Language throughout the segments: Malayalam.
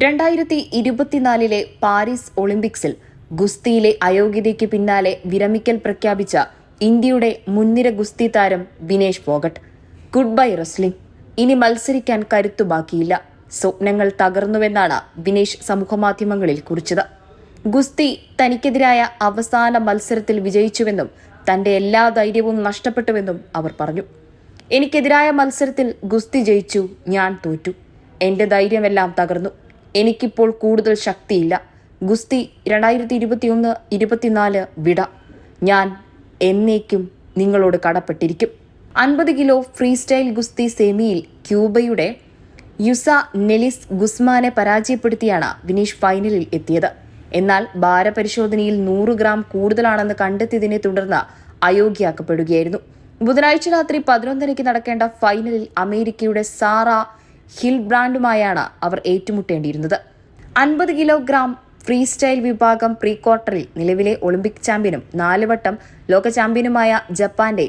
രണ്ടായിരത്തി ഇരുപത്തിനാലിലെ പാരീസ് ഒളിമ്പിക്സിൽ ഗുസ്തിയിലെ അയോഗ്യതയ്ക്ക് പിന്നാലെ വിരമിക്കൽ പ്രഖ്യാപിച്ച ഇന്ത്യയുടെ മുൻനിര ഗുസ്തി താരം Vinesh Phogat goodbye wrestling ഇനി മത്സരിക്കാൻ കരുത്തു ബാക്കിയില്ല. സ്വപ്നങ്ങൾ തകർന്നുവെന്നാണ് വിനേഷ് സമൂഹമാധ്യമങ്ങളിൽ കുറിച്ചത്. ഗുസ്തി തനിക്കെതിരായ അവസാന മത്സരത്തിൽ വിജയിച്ചുവെന്നും തന്റെ എല്ലാ ധൈര്യവും നഷ്ടപ്പെട്ടുവെന്നും അവർ പറഞ്ഞു. എനിക്കെതിരായ മത്സരത്തിൽ ഗുസ്തി ജയിച്ചു ഞാൻ തോറ്റു. എന്റെ ധൈര്യമെല്ലാം തകർന്നു. എനിക്കിപ്പോൾ കൂടുതൽ ശക്തിയില്ല. ഗുസ്തി രണ്ടായിരത്തി ഇരുപത്തിയൊന്ന് ഇരുപത്തിനാല് വിട. ഞാൻ എന്നേക്കും നിങ്ങളോട് കടപ്പെട്ടിരിക്കും. അൻപത് കിലോ ഫ്രീ സ്റ്റൈൽ ഗുസ്തി സെമിയിൽ ക്യൂബയുടെ യുസ നെലിസ് ഗുസ്മാനെ പരാജയപ്പെടുത്തിയാണ് വിനീഷ് ഫൈനലിൽ എത്തിയത്. എന്നാൽ ഭാരപരിശോധനയിൽ നൂറ് ഗ്രാം കൂടുതലാണെന്ന് കണ്ടെത്തിയതിനെ തുടർന്ന് അയോഗ്യയാക്കപ്പെടുകയായിരുന്നു. ബുധനാഴ്ച രാത്രി പതിനൊന്നരയ്ക്ക് നടക്കേണ്ട ഫൈനലിൽ അമേരിക്കയുടെ സാറ ഹിൽബ്രാൻഡുമായാണ് അവർ ഏറ്റുമുട്ടേണ്ടിയിരുന്നത്. അൻപത് കിലോഗ്രാം ഫ്രീ സ്റ്റൈൽ വിഭാഗം പ്രീ ക്വാർട്ടറിൽ നിലവിലെ ഒളിമ്പിക് ചാമ്പ്യനും നാലുവട്ടം ലോക ചാമ്പ്യനുമായ ജപ്പാന്റെ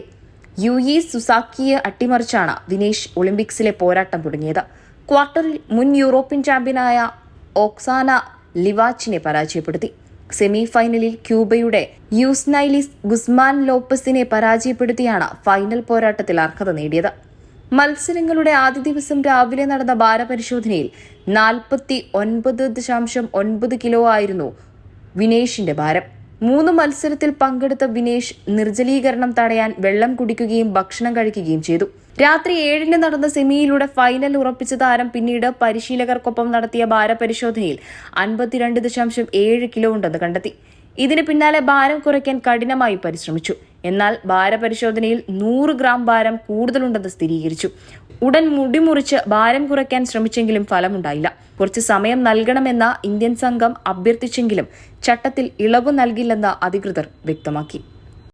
യു ഇ സുസാക്കിയെ അട്ടിമറിച്ചാണ് വിനേഷ് ഒളിമ്പിക്സിലെ പോരാട്ടം തുടങ്ങിയത്. ക്വാർട്ടറിൽ മുൻ യൂറോപ്യൻ ചാമ്പ്യനായ ഓക്സാന ലിവാച്ചിനെ പരാജയപ്പെടുത്തി. സെമി ഫൈനലിൽ ക്യൂബയുടെ യൂസ്നൈലിസ് ഗുസ്മാൻ ലോപ്പസിനെ പരാജയപ്പെടുത്തിയാണ് ഫൈനൽ പോരാട്ടത്തിൽ അർഹത നേടിയത്. മത്സരങ്ങളുടെ ആദ്യ ദിവസം രാവിലെ നടന്ന ഭാരപരിശോധനയിൽ നാൽപ്പത്തി ഒൻപത് ദശാംശം ഒൻപത് കിലോ ആയിരുന്നു വിനേഷിന്റെ ഭാരം. മൂന്ന് മത്സരത്തിൽ പങ്കെടുത്ത വിനേഷ് നിർജലീകരണം തടയാൻ വെള്ളം കുടിക്കുകയും ഭക്ഷണം കഴിക്കുകയും ചെയ്തു. രാത്രി ഏഴിന് നടന്ന സെമിയിലൂടെ ഫൈനൽ ഉറപ്പിച്ച താരം പിന്നീട് പരിശീലകർക്കൊപ്പം നടത്തിയ ഭാരപരിശോധനയിൽ അൻപത്തിരണ്ട് ദശാംശം ഏഴ് കിലോ ഉണ്ടെന്ന് കണ്ടെത്തി. ഇതിന് പിന്നാലെ ഭാരം കുറയ്ക്കാൻ കഠിനമായി പരിശ്രമിച്ചു. എന്നാൽ ഭാരപരിശോധനയിൽ നൂറ് ഗ്രാം ഭാരം കൂടുതലുണ്ടെന്ന് സ്ഥിരീകരിച്ചു. ഉടൻ മുടിമുറിച്ച് ഭാരം കുറയ്ക്കാൻ ശ്രമിച്ചെങ്കിലും ഫലമുണ്ടായില്ല. കുറച്ച് സമയം നൽകണമെന്ന ഇന്ത്യൻ സംഘം അഭ്യർത്ഥിച്ചെങ്കിലും ചട്ടത്തിൽ ഇളവ് നൽകില്ലെന്ന് അധികൃതർ വ്യക്തമാക്കി.